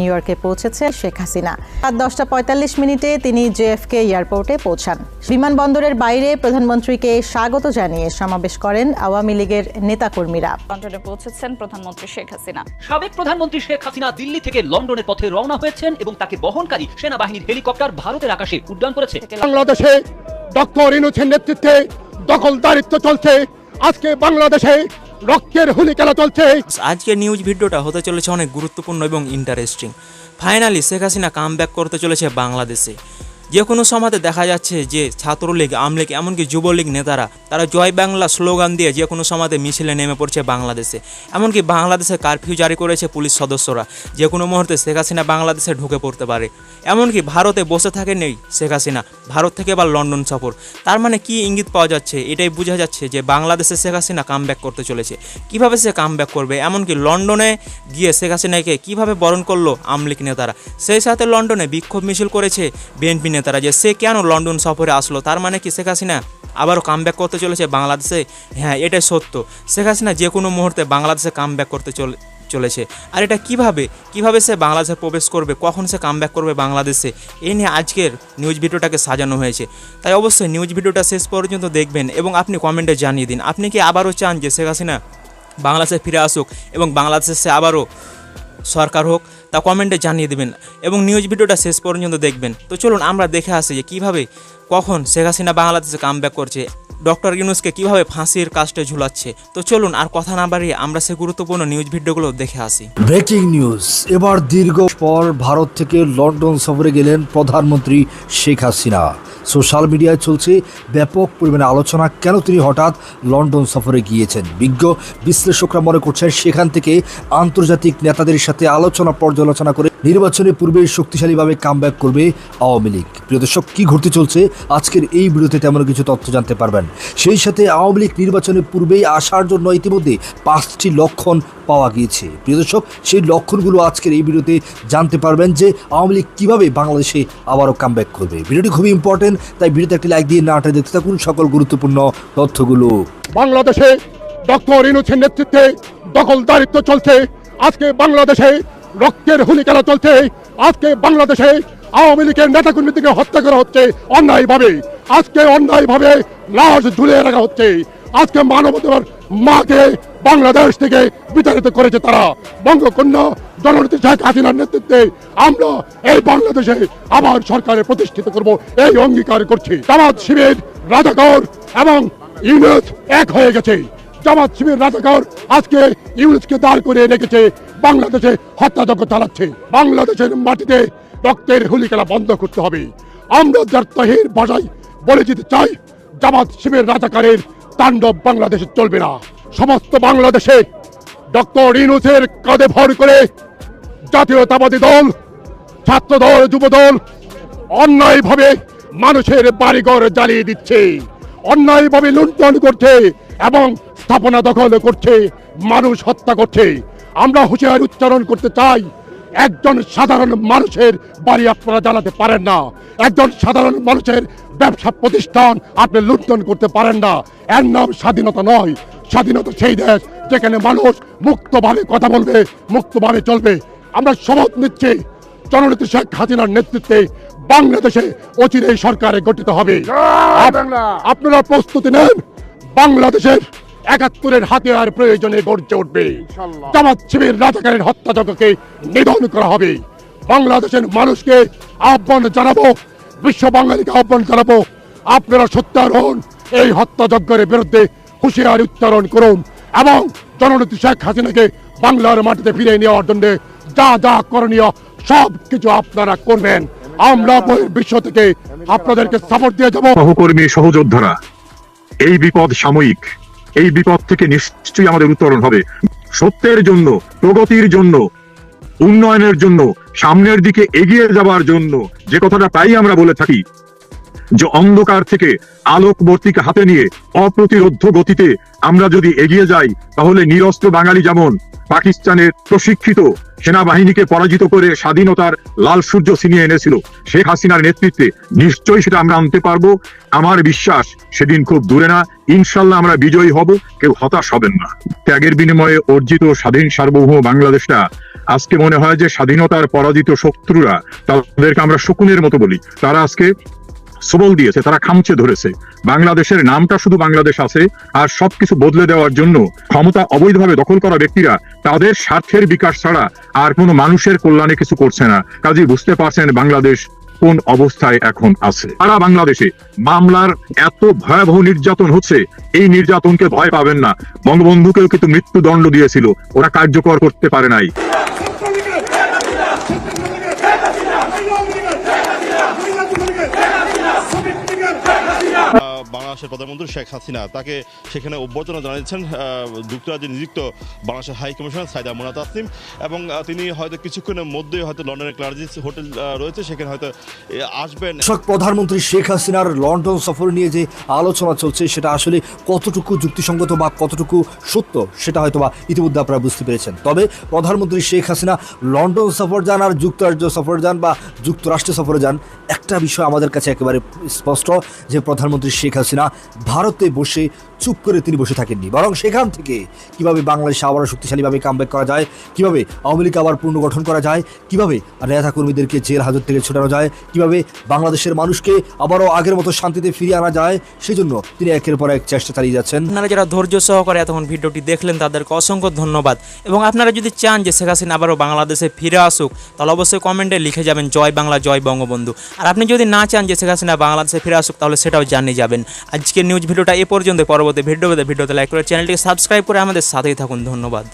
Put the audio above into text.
New ইয়র্কে পৌঁছেছে শেখ হাসিনা। রাত দশটা পঁয়তাল্লিশ মিনিটে তিনি জেএফকে এয়ারপোর্টে পৌঁছান। বিমানবন্দরের বাইরে প্রধানমন্ত্রীকে স্বাগত জানিয়ে সমাবেশ করেন আওয়ামী লীগের নেতাকর্মীরা। লন্ডনে পৌঁছেছেন প্রধানমন্ত্রী শেখ হাসিনা। সাবেক প্রধানমন্ত্রী শেখ হাসিনা দিল্লি থেকে লন্ডনের পথে রওনা হয়েছেন এবং তাকে বহনকারী সেনাবাহিনীর হেলিকপ্টার ভারতের আকাশে উড্ডয়ন করেছে। বাংলাদেশে ডক্টর ইনুছের নেতৃত্বে দখলদারিত্ব চলছে। আজকে বাংলাদেশে রক্তের হুলি খেলা চলছে। আজকের নিউজ ভিডিওটা হতে চলেছে অনেক গুরুত্বপূর্ণ এবং interesting finally Sheikh Hasina come করতে চলেছে বাংলাদেশে। যে কোনো সমাজে দেখা যাচ্ছে যে ছাত্রলীগ, আমলীগ, এমনকি যুবলীগ নেতারা, তারা জয় বাংলা স্লোগান দিয়ে যে কোনো সমাজে মিছিলে নেমে পড়ছে বাংলাদেশে। এমনকি বাংলাদেশে কারফিউ জারি করেছে পুলিশ সদস্যরা, যে কোনো মুহূর্তে শেখ হাসিনা বাংলাদেশে ঢুকে পড়তে পারে। এমনকি ভারতে বসে থাকে নেই শেখ হাসিনা, ভারত থেকে বা লন্ডন সফর। তার মানে কি ইঙ্গিত পাওয়া যাচ্ছে? এটাই বোঝা যাচ্ছে যে বাংলাদেশে শেখ হাসিনা কাম করতে চলেছে। কীভাবে সে কাম করবে? এমনকি লন্ডনে গিয়ে শেখ হাসিনাকে কীভাবে বরণ করল আমলিক নেতারা? সেই সাথে লন্ডনে বিক্ষোভ মিছিল করেছে বিএনপি নেতারা যে সে কেন লন্ডন সফরে আসলো, তার মানে কি শেখ হাসিনা আবারও কাম করতে চলেছে বাংলাদেশে? হ্যাঁ এটাই সত্য। শেখ হাসিনা যে কোনো মুহূর্তে বাংলাদেশে কাম করতে চলে, চলেছে। আর এটা কীভাবে? কীভাবে সে বাংলাদেশে প্রবেশ করবে? কখন সে কাম করবে বাংলাদেশে? এ নিয়ে আজকের নিউজ ভিডিওটাকে সাজানো হয়েছে। তাই অবশ্যই নিউজ ভিডিওটা শেষ পর্যন্ত দেখবেন এবং আপনি কমেন্টে জানিয়ে দিন। আপনি কি আবারও চান যে শেখ হাসিনা বাংলাদেশে ফিরে আসুক এবং বাংলাদেশে সে আবারও সরকার হোক? তা কমেন্টে জানিয়ে দেবেন এবং নিউজ ভিডিওটা শেষ পর্যন্ত দেখবেন। তো চলুন আমরা দেখে আসি যে কীভাবে, কখন শেখ হাসিনা বাংলাদেশে কাম করছে ডক্টর ইউনুসকে কীভাবে ফাঁসির কাস্টে ঝুলাচ্ছে। তো চলুন আর কথা না বাড়িয়ে আমরা সে গুরুত্বপূর্ণ নিউজ ভিডিওগুলো দেখে আসি। ব্রেকিং নিউজ এবার দীর্ঘ পর ভারত থেকে লন্ডন সফরে গেলেন প্রধানমন্ত্রী শেখ হাসিনা। সোশ্যাল মিডিয়ায় চলছে ব্যাপক পরিমাণে আলোচনা। কেন তিনি হঠাৎ লন্ডন সফরে গিয়েছেন? বিজ্ঞ বিশ্লেষকরা মনে করছেন সেখান থেকে আন্তর্জাতিক নেতাদের সাথে আলোচনা পর্যালোচনা করে নির্বাচনের পূর্বে শক্তিশালীভাবে কামব্যাক করবে আওয়ামী লীগ। প্রিয় দর্শক, কী ঘটতে চলছে? আজকের এই ভিডিওতে তেমন কিছু তথ্য জানতে পারবেন। সেই সাথে আওয়ামী লীগ নির্বাচনের পূর্বেই আসার জন্য ইতিমধ্যে পাঁচটি লক্ষণ পাওয়া গিয়েছে। প্রিয় দর্শক, সেই লক্ষণগুলো আজকের এই ভিডিওতে জানতে পারবেন যে আওয়ামী লীগ কীভাবে বাংলাদেশে আবারও কামব্যাক করবে। ভিডিওটি খুবই ইম্পর্টেন্ট তাই ভিডিওতে একটি লাইক দিয়ে নাটে দেখতে থাকুন সকল গুরুত্বপূর্ণ তথ্যগুলো। বাংলাদেশে ডক্টর ইনুছের নেতৃত্বে দখল দখলদারিত্ব চলছে, আজকে বাংলাদেশে রক্তের হুলি খেলা চলছে, আজকে বাংলাদেশে আওয়ামী লীগের নেতাকর্মীদেরকে হত্যা করা হচ্ছে অন্যায়ভাবে, আজকে অন্যায়ভাবে লাশ ঝুলিয়ে রাখা হচ্ছে। আজকে মানবতার মাকে বাংলাদেশ থেকে বিতাড়িত করেছে তারা। বঙ্গকন্যা জননেত্রী শেখ হাসিনার নেতৃত্বে আমরা এই বাংলাদেশে আবার সরকারে প্রতিষ্ঠিত করব, এই অঙ্গীকার করছি। জামাত শিবির, রাজাকর এবং ইউনিট এক হয়ে গেছে। জামাত শিবির, রাজাকর আজকে ইউনিটকে দাঁড় করে রেখেছে, বাংলাদেশে হত্যাযজ্ঞ চালাচ্ছে। বাংলাদেশের মাটিতে রক্তের হুলি খেলা বন্ধ করতে হবে। আমরা যার তহির ভাষায় বলে যেতে চাই, জামাত শিবির, রাজাকারের তাণ্ডব বাংলাদেশে চলবে না। সমস্ত বাংলাদেশে ডক্টর ইনুসের কাঁধে ভর করে জাতীয়তাবাদী দল ছাত্র দল যুব দল অন্যায়ভাবে মানুষের বাড়িঘর জ্বালিয়ে দিচ্ছে। অন্যায়ভাবে লুণ্ঠন করছে এবং স্থাপনা দখল করছে, মানুষ হত্যা করছে। আমরা হুঁশিয়ার উচ্চারণ করতে চাই একজন সাধারণ মানুষের বাড়ি আপনারা জ্বালাতে পারেন না। একজন সাধারণ মানুষের ব্যবসা প্রতিষ্ঠান আপনি লুণ্ঠন করতে পারেন না। এর নাম স্বাধীনতা নয়। স্বাধীনতা সেই দেশ যেখানে মানুষ মুক্তভাবে কথা বলবে মুক্তভাবে চলবে। আমরা শপথ নিচ্ছি জননেত্রী শেখ হাসিনার নেতৃত্বে বাংলাদেশে অচিরে সরকারে গঠিত হবে। আপ- আপনারা প্রস্তুতি নেন বাংলাদেশের একাত্তরের হাতিয়ার প্রয়োজনে গর্জে উঠবে। জামাত শিবির রাজাকারের হত্যাযজ্ঞকে নিধন করা হবে। বাংলাদেশের মানুষকে আহ্বান জানাব বিশ্ব বাঙালিকে আহ্বান জানাব আপনারা সত্যারোহণ এই হত্যাযজ্ঞের বিরুদ্ধে হুঁশিয়ারি উচ্চারণ করুন এবং জননেত্রী শেখ হাসিনাকে বাংলার মাটিতে ফিরিয়ে নেওয়ার জন্য যা যা করণীয় সব কিছু আপনারা করবেন। আমরা বিশ্ব থেকে আপনাদেরকে সাপোর্ট দিয়ে যাব। সহকর্মী সহযোদ্ধারা এই বিপদ সাময়িক। এই বিপদ থেকে নিশ্চয়ই আমাদের উত্তরণ হবে। সত্যের জন্য, প্রগতির জন্য, উন্নয়নের জন্য, সামনের দিকে এগিয়ে যাওয়ার জন্য, যে কথাটা তাই আমরা বলে থাকি যে অন্ধকার থেকে আলোকবর্তিকে হাতে নিয়ে অপ্রতিরোধ গতিতে আমরা যদি এগিয়ে যাই, তাহলে নিরস্ত্র বাঙালি যেমন পাকিস্তানের প্রশিক্ষিত সেনাবাহিনীকে পরাজিত করে স্বাধীনতার লাল সূর্য ছিনিয়ে এনেছিল, শেখ হাসিনার নেতৃত্বে নিশ্চয়ই সেটা আমরা আনতে পারব। আমার বিশ্বাস সেদিন খুব দূরে না, ইনশাল্লাহ আমরা বিজয়ী হব, কেউ হতাশ হবেন না। ত্যাগের বিনিময়ে অর্জিত স্বাধীন সার্বভৌম বাংলাদেশটা আজকে মনে হয় যে স্বাধীনতার পরাজিত শত্রুরা, তাদেরকে আমরা শকুনের মতো বলি। তারা আজকে সবল দিয়েছে, তারা খামচে ধরেছে। বাংলাদেশের নামটা শুধু বাংলাদেশ আছে, আর সবকিছু বদলে দেওয়ার জন্য ক্ষমতা অবৈধভাবে দখল করা ব্যক্তিরা তাদের স্বার্থের বিকাশ ছাড়া আর কোনো মানুষের কল্যাণে কিছু করছে না। কাজেই বুঝতে পারছেন বাংলাদেশ কোন অবস্থায় এখন আছে। সারা বাংলাদেশে মামলার এত ভয়াবহ নির্যাতন হচ্ছে, এই নির্যাতনকে ভয় পাবেন না। বঙ্গবন্ধুকেও কিন্তু মৃত্যুদণ্ড দিয়েছিল, ওরা কার্যকর করতে পারে নাই। বাংলাদেশের প্রধানমন্ত্রী শেখ হাসিনা তাকে সেখানে অভ্যর্থনা জানিয়েছেন যুক্তরাজ্যে নিযুক্ত বাংলাদেশের হাই কমিশনার সাইদা মোনা তাসনিম এবং তিনি হয়তো কিছুক্ষণের মধ্যেই হয়তো লন্ডনের ক্লার্জিস হোটেল রয়েছে, সেখানে হয়তো আসবেন। প্রধানমন্ত্রী শেখ হাসিনার লন্ডন সফর নিয়ে যে আলোচনা চলছে, সেটা আসলে কতটুকু যুক্তিসঙ্গত বা কতটুকু সত্য, সেটা হয়তো বা ইতিমধ্যে আপনারা বুঝতে পেরেছেন। তবে প্রধানমন্ত্রী শেখ হাসিনা লন্ডন সফর যান আর যুক্তরাজ্য সফর যান বা যুক্তরাষ্ট্র সফরে যান, একটা বিষয় আমাদের কাছে একেবারে স্পষ্ট যে প্রধানমন্ত্রী শেখ হাসিনা ভারতে বসে চুপ করে তিনি বসে থাকেননি। বরং সেখান থেকে কীভাবে বাংলাদেশে আবারও শক্তিশালীভাবে কামব্যাক করা যায়, কীভাবে আওয়ামী লীগ আবার পুনর্গঠন করা যায়, কীভাবে নেতা কর্মীদেরকে জেল হাজত থেকে ছোটানো যায়, কীভাবে বাংলাদেশের মানুষকে আবারও আগের মতো শান্তিতে ফিরিয়ে আনা যায়, সেজন্য তিনি একের পর এক চেষ্টা চালিয়ে যাচ্ছেন। আপনারা যারা ধৈর্য সহকারে এতক্ষণ ভিডিওটি দেখলেন, তাদেরকে অসংখ্য ধন্যবাদ। এবং আপনারা যদি চান যে শেখ হাসিনা আবারও বাংলাদেশে ফিরে আসুক, তাহলে অবশ্যই কমেন্টে লিখে যাবেন, জয় বাংলা, জয় বঙ্গবন্ধু। আর আপনি যদি না চান যে শেখ হাসিনা বাংলাদেশে ফিরে আসুক, তাহলে সেটাও জানিয়ে যাবেন। আজকের নিউজ ভিডিওটা এ পর্যন্ত পরবর্তী ভিডিও ভিডিওতে লাইক করে চ্যানেলটিকে সাবস্ক্রাইব করে আমাদের সাথেই থাকুন। ধন্যবাদ।